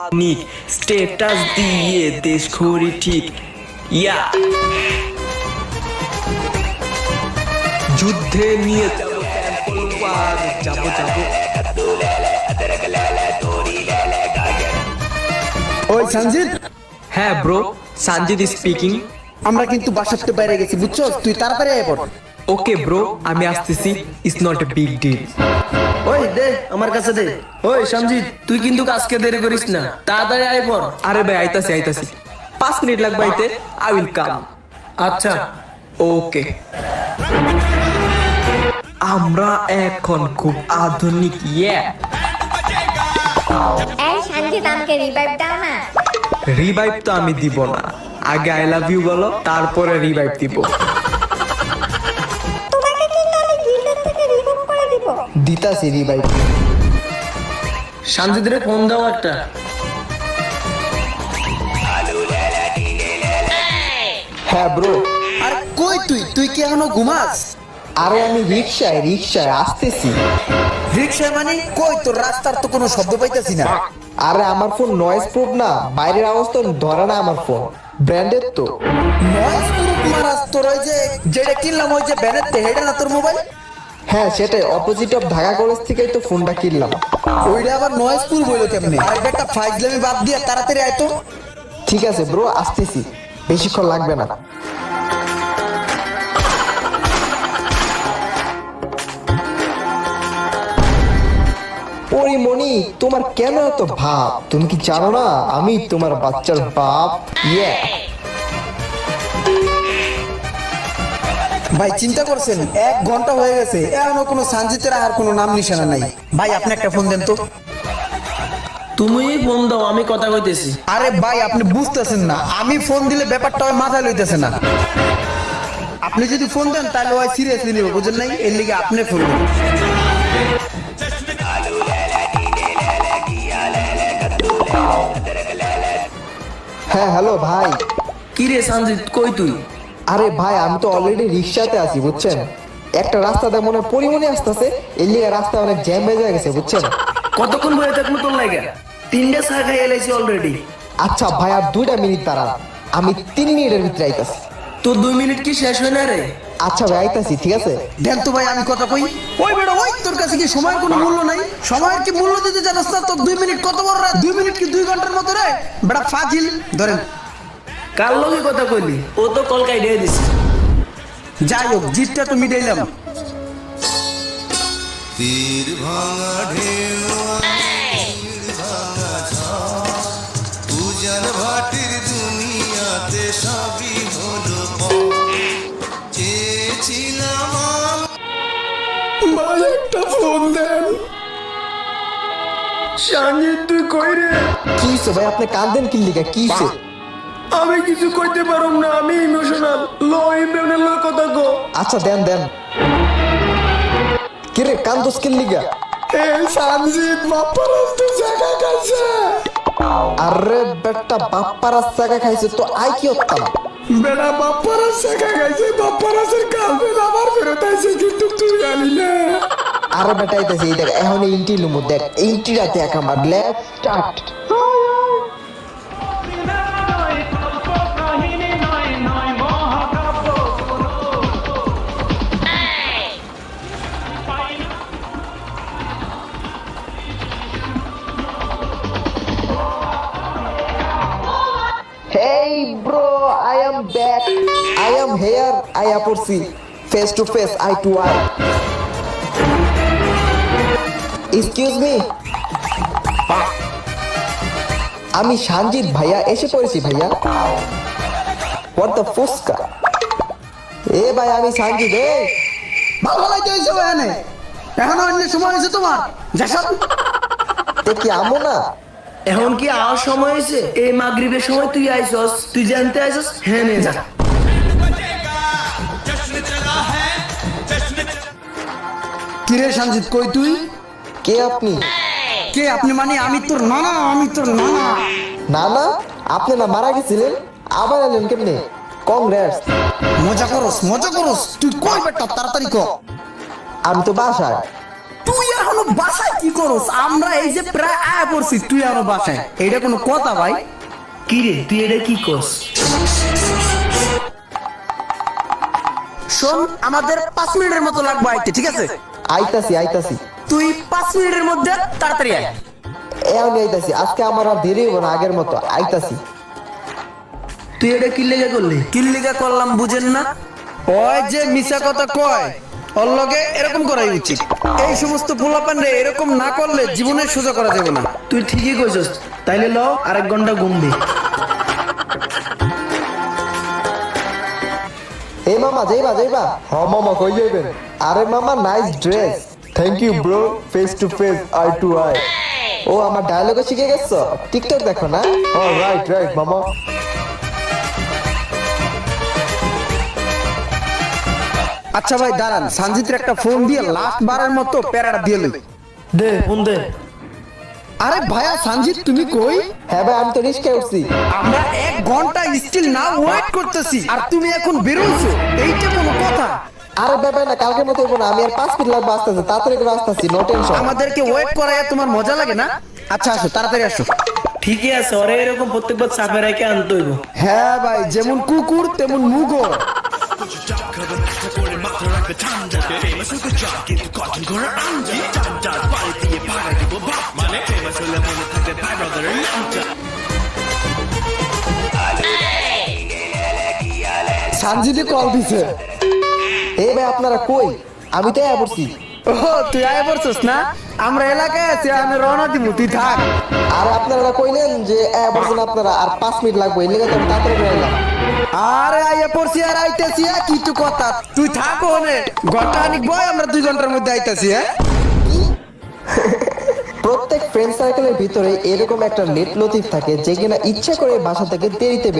নিক স্টেটাস দিয়ে দেশ ঘড়ি ঠিক। ইয়া। যুদ্ধে নিয়ে যাব যাব ওই সঞ্জিত হ্যাঁ ব্রো সঞ্জিত স্পিকিং আমরা কিন্তু বাসাতে বাইরে গেছি বুঝছ তুই তাড়াতাড়ি আয় পড় ওকে ব্রো আমি আসতেছি it's not a big deal ওই দে আমার কাছে দে। ওই তুই কিন্তু আজকে দেরি করিস না। তাড়াতাড়ি আয় পর। আরে ভাই আইতাছি আইতাছি। পাঁচ মিনিট লাগবে আইতে। আই উইল কাম আচ্ছা। ওকে আমরা এখন খুব আধুনিক ইয়ে এই সঞ্জিত আমাকে রিভাইভ দাও না। রিভাইভ তো আমি দিব না। আগে আই লাভ ইউ বলো তারপরে রিভাইভ দিব। দিব দিতাছি রিভাইভ সঞ্জিত রে ফোন দাও একটা। হ্যাঁ ব্রো আর কই তুই? তুই কি এখনও ঘুমাস? আরে আমি রিক্সায় রিক্সায় আসতেছি। রিক্সায় মানে? কই তোর রাস্তার তো কোনো শব্দ পাইতেছি না। আরে আমার ফোন নয়েজ প্রুফ না বাইরের আওয়াজ তো ধরে না আমার ফোন ব্র্যান্ডেড তো। নয়েজ প্রুফ মারাস তোর ওই যে যেটা কিনলাম ওই যে ব্যানের হেডে না তোর মোবাইল হ্যাঁ সেটাই অপোজিট অফ ঢাকা কলেজ থেকেই তো ফোনটা কিনলাম। ওইটা আবার নয়েজ প্রুফ হইল কেমনে? আর একটা ফাইজলামি বাদ দিয়ে তাড়াতাড়ি আয় তো। ঠিক আছে ব্রো আসতেছি। বেশিক্ষণ লাগবে না। পরিমণি তোমার কেন এত ভাব? তুমি কি জানো না? আমি তোমার বাচ্চার বাপ। ইয়ে ভাই চিন্তা করছেন এক ঘণ্টা হয়ে গেছে এখনও কোনো সানজিতের আর কোনো নাম নিশানা নাই। ভাই আপনি একটা ফোন দেন তো। তুমি ফোন দাও আমি কথা কইতেছি। আরে ভাই আপনি বুঝতেছেন না আমি ফোন দিলে ব্যাপারটা ওই মাথায় লইতেছে না। আপনি যদি ফোন দেন তাহলে ওই সিরিয়াসলি নিব বুঝেন নাই? এর লিগে আপনি ফোন দেন। হ্যাঁ হ্যালো ভাই। কি রে সঞ্জিত কই তুই? আরে ভাই আমি তো অলরেডি রিক্সাতে আছি বুঝছেন? একটা রাস্তাতে মনে পরিমণি আসতেছে এর লিগে রাস্তা অনেক জ্যাম হয়ে গেছে বুঝছেন? কতক্ষণ বয়ে থাকব তোর লাগে? তিনটে চা খাই এলাইছি অলরেডি আচ্ছা ভাই আর দুইটা মিনিট দাঁড়া আমি তিন মিনিটের ভিতরে আইতাছি। তোর দুই মিনিট কি শেষ হয় না রে? আচ্ছা ভাই আইতাছি ঠিক আছে? দেন তো ভাই আমি কথা কই। ওই বেটা ওই তোর কাছে কি সময়ের কোনো মূল্য নাই? সময়ের কি মূল্য দিতে জানাস না? তোর দুই মিনিট কত বড় রে দুই মিনিট কি দুই ঘণ্টার মতো রে? বেটা ফাজিল ধরেন কার লগে কথা কইলি? ও তো কলকাই দিয়ে দিছে। যাই হোক জিতটা তো মিটাইলাম তীর ভাঙা ঢেউ তীর ভাঙা ঝড় উজান ভাটির দুনিয়াতে সবই হলো চেয়েছিলাম আমি একটা ফোন দেন। সঞ্জিত তুই কই রে? কি ভাই? আপনি কান্দেন কি লিগা কি আমি কিছু কইতে পারুম না আমি ইমোশনাল লো ইমোশনাল কথা কো। আচ্ছা দেন দেন। কি রে কান্দোস কি লিগা? এই সানজিৎ মাপারাস তো জায়গা কাছে আরে বেটা বাপ্পারা জায়গা খাইছে তো আই কি হতাম বেটা বাপ্পারাস জায়গা খাইছে বাপ্পারাসের গার্লফ্রেন্ড আবার ফেরত আইছে কিন্তু তুই জানি না। আরে বেটা আইতাছে এই দেখ এখন ইন্টি লুমু দেখ ইন্টিটা দেখ আমার লেট স্টার্ট am পড়ছি face to face, eye to eye. Excuse me. আমি সঞ্জিত ভাইয়া এসে পড়েছি ভাইয়া। হোয়াট দ্য ফুসকা এ ভাই আমি সঞ্জিত এ। ভালো লাগতে হয়েছে ওখানে এখনও অন্য সময় হয়েছে তোমার। যাসব এ কি আমো না? এখন কি আওয়ার সময় হয়েছে? এই মাগরিবের সময় তুই আইসস তুই জানতে আইসস? হ্যাঁ নে যা। কিরে সঞ্জিত কই তুই? কে আপনি? কে আপনি মানে আমি তোর নানা আমি তোর নানা। না না আপনি না মারা গেছিলেন? আবার এলেন কেমনে? কংগ্রেস। মজা করস মজা করস। তুই কই বেটা? তাড়াতাড়ি কর আমি তো বাসায়। তুই এখনও বাসায় কি করস? আমরা এই যে প্রায় আয় পড়ছি তুই আরও বাসায়। এইটা কোনো কথা ভাই? কি রে তুই এটা কি করস? শোন আমাদের পাঁচ মিনিটের মতো লাগবে আইতে ঠিক আছে? আইতাছি আইতাছি। তুই পাঁচ মিনিটের মধ্যে তাড়াতাড়ি আয়। এ আমি আইতাছি। আজকে আমার আর দেরি হইব না আগের মতো। আইতাছি। তুই এটা কি লেগে করলি? কি লেগে করলাম বুঝেন না? ওই যে মিশা কথা কয় ওর লগে এরকম করাই উচিত। এই সমস্ত পোলাপান রে এরকম না করলে জীবনে সোজা করা যাবে না। তুই ঠিকই কইছস তাইলে ল আরেক ঘণ্টা ঘুমবি এই মামা যাইবা যাইবা। হ মামা কই যাইবেন? আরে মামা nice dress thank you bro face to face eye to eye ও আমার ডায়লগে শিখে গেছো? টিকটক দেখো না? ও রাইট রাইট মামা। আচ্ছা ভাই দাঁড়ান। সানজিতের একটা ফোন দিয়ে লাস্ট বারের মতো প্যারাটা দিয়ে লই। দে ফোন দে। আরে ভাইয়া সানজিত তুমি কই? হ্যাঁ ভাই আমি তো রিস্কে উঠছি। আমরা এক ঘণ্টা স্টিল না ওয়েট করতেছি আর তুমি এখন বেরোইছো। এইটা কোনো কথা। আরে ব্যাপার না কালকের মতো হইবো না আমি আর পাঁচ মিনিট লাগবে আসতেছে তাড়াতাড়ি করে আসতেছি নো টেনশন আমাদেরকে ওয়েট করায় তোমার মজা লাগে না? আচ্ছা আসো তাড়াতাড়ি আসো। ঠিকই আছে ওরে এরকম প্রত্যেকবার চাপে রেখে আনতে হইব। হ্যাঁ ভাই যেমন কুকুর তেমন মুগো সানজিতে কল দিছে। এই ভাই আপনারা কই? আমি তো পড়ছি। ও তুই আয় পড়ছস না? আমরা এলাকায় আছি আমি রওনা দিব তুই থাক। আর আপনারা কইলেন যে আয়া পড়ছেন আপনারা আর পাঁচ মিনিট লাগবে এই লেগে তো আমি তাড়াতাড়ি এলাম আরে আইয়া পড়ছি, আর আইতেছি কি তো কথা? তুই থাক ওখানে। ঘণ্টা আনিক বয়, আমরা দুই ঘণ্টার মধ্যে আইতেছি হ্যাঁ? প্রত্যেক ফ্রেন্ড সার্কেলের ভিতরে এরকম একটা লেট লতিফ থাকে যে কিনা ইচ্ছা করে বাসা থেকে দেরিতে